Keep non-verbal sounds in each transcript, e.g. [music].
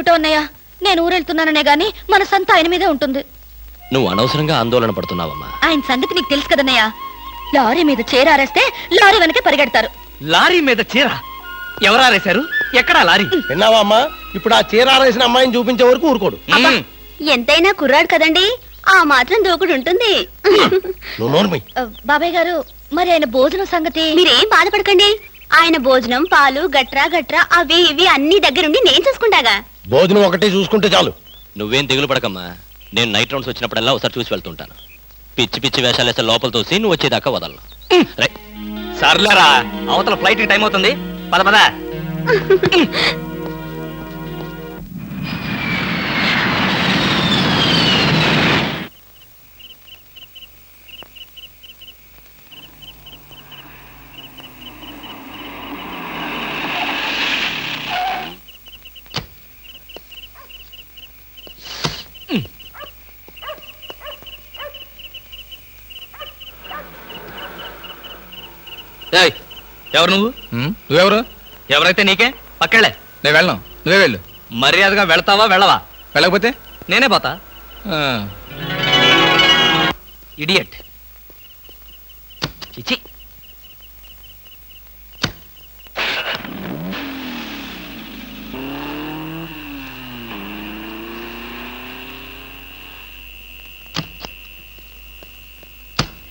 ఏమిటో అన్నయ్య? నేను ఊరెళ్తున్నాననే గాని మన సంత ఆయన మీదే ఉంటుంది. నువ్వు అనవసరంగా ఆందోళన పడుతున్నావమ్మా. ఆయన సంగతి నీకు తెలుసు కదన్నయ్య? లారీ మీద చేరారేస్తే లారీ వెనకే పరిగెడతారు. లారీ మీద చీర? ఎవరారేశారు ఎక్కడా లారీ? విన్నావా అమ్మా? ఇప్పుడు ఆ చీరారేసిన అమ్మాయిని చూపించే వరకు ఊరుకోడు. మ్మ్. ఎంతైనా కుర్రాడు కదండి. ఆ మాత్రం దూకుడు ఉంటుంది. నువ్వు నోర్మి. ఆ, బాబాయ్ గారు మరి ఆయన భోజనం సంగతి? మీరేం బాధపడకండి. ఆయన భోజనం పాలు గట్రా గట్రా అవి ఇవి అన్ని దగ్గరుండి నేను చూసుకుంటాగా. భోజనం ఒకటి చూసుకుంటే చాలు. నువ్వేం దిగులు పడకమ్మా. నేను నైట్ రౌండ్స్ వచ్చినప్పుడల్లా ఒకసారి చూసి వెళ్తుంటాను. పిచ్చి పిచ్చి వేషాలు వేస్తే లోపల తోసి నువ్వు వచ్చేదాకా వదలను. రైట్ సర్లేరా అవతల ఫ్లైట్ టైం అవుతుంది. పద పద. [laughs] ఏయ్, ఎవరు నువ్వు? ఉమ్, నువ్వెవరు? ఎవరైతే నీకే? పక్కెళ్ళే. నేను వెళ్ళను. నువ్వే వెళ్ళు. మర్యాదగా వెళ్తావా వెళ్ళవా? వెళ్ళకపోతే? నేనే పోతా. ఆ, ఇడియట్. చిచి.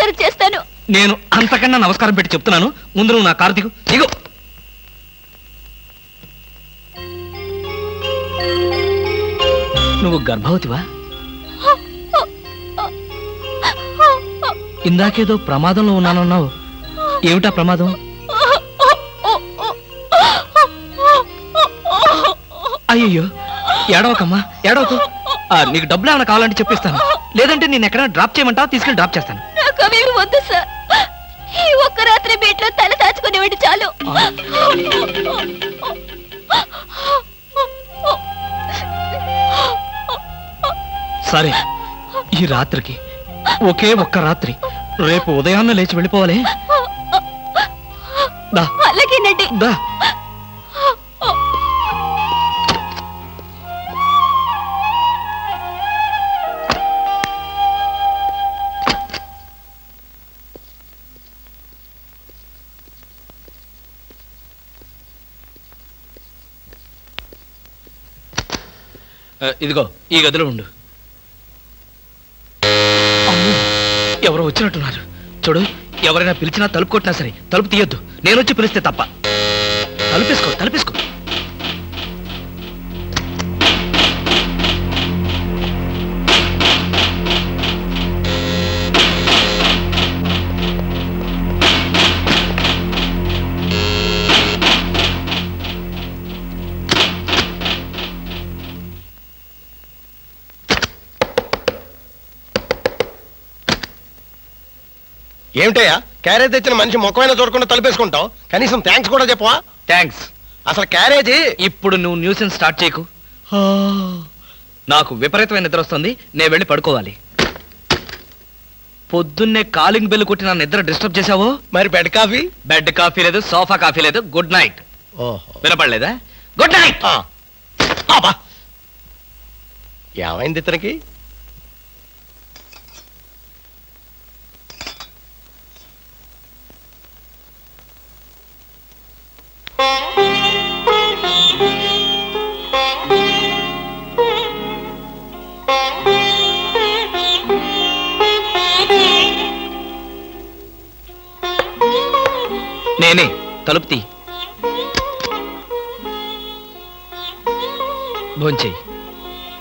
నమస్కారం చేస్తాను. నేను అంతకన్నా నమస్కారం పెట్టి చెప్తున్నాను. ముందు నువ్వు నా కారు దిగు. దిగు. నువ్వు గర్భవతివా? ఇందాకేదో ప్రమాదంలో ఉన్నానన్నావు. ఏమిటా ప్రమాదం? అయ్యయ్యో ఏడవకమ్మా ఏడవకు. నీకు డబ్బులు ఏమైనా కావాలంటే చెప్పిస్తాను. లేదంటే నేను ఎక్కడైనా డ్రాప్ చేయమంటావా? తీసుకెళ్ళి డ్రాప్ చేస్తాను. వద్దు సార్. ఈ ఒక్క రాత్రి బీట్లో తల దాచుకునేవాడి చాలు. సరే ఈ రాత్రికి ఒకే ఒక్క రాత్రి రేపు ఉదయాన్నే లేచి వెళ్ళిపోవాలి. అలాగేనండి. దా. ఇదిగో ఈ గదిలో ఉండు. ఎవరో వచ్చినట్టున్నారు. చూడు ఎవరైనా పిలిచినా తలుపు కొట్టినా సరే తలుపు తీయొద్దు. నేను వచ్చి పిలిస్తే తప్ప. తలుపేసుకో తలుపేసుకో. ఏమిటయ్యా? క్యారేజ్ తెచ్చిన మనిషి ముఖమైనా చూడకుండా తలుపేసుకుంటావు? కనీసం థ్యాంక్స్ కూడా చెప్పవా? థ్యాంక్స్ అసలు క్యారేజీ? ఇప్పుడు నువ్వు న్యూసెన్స్ స్టార్ట్ చేయకు. నాకు విపరీతమైన నిద్ర వస్తుంది. నేను వెళ్ళి పడుకోవాలి. పొద్దున్నే కాలింగ్ బెల్ కొట్టి నా నిద్ర డిస్టర్బ్ చేశావో? మరి బెడ్ కాఫీ? బెడ్ కాఫీ లేదు సోఫా కాఫీ లేదు. గుడ్ నైట్ ఓహో. వినపడలేదా? Good night. ఏమైంది ఇతనికి? నేనే తలుపు తీ. భోంచేయి.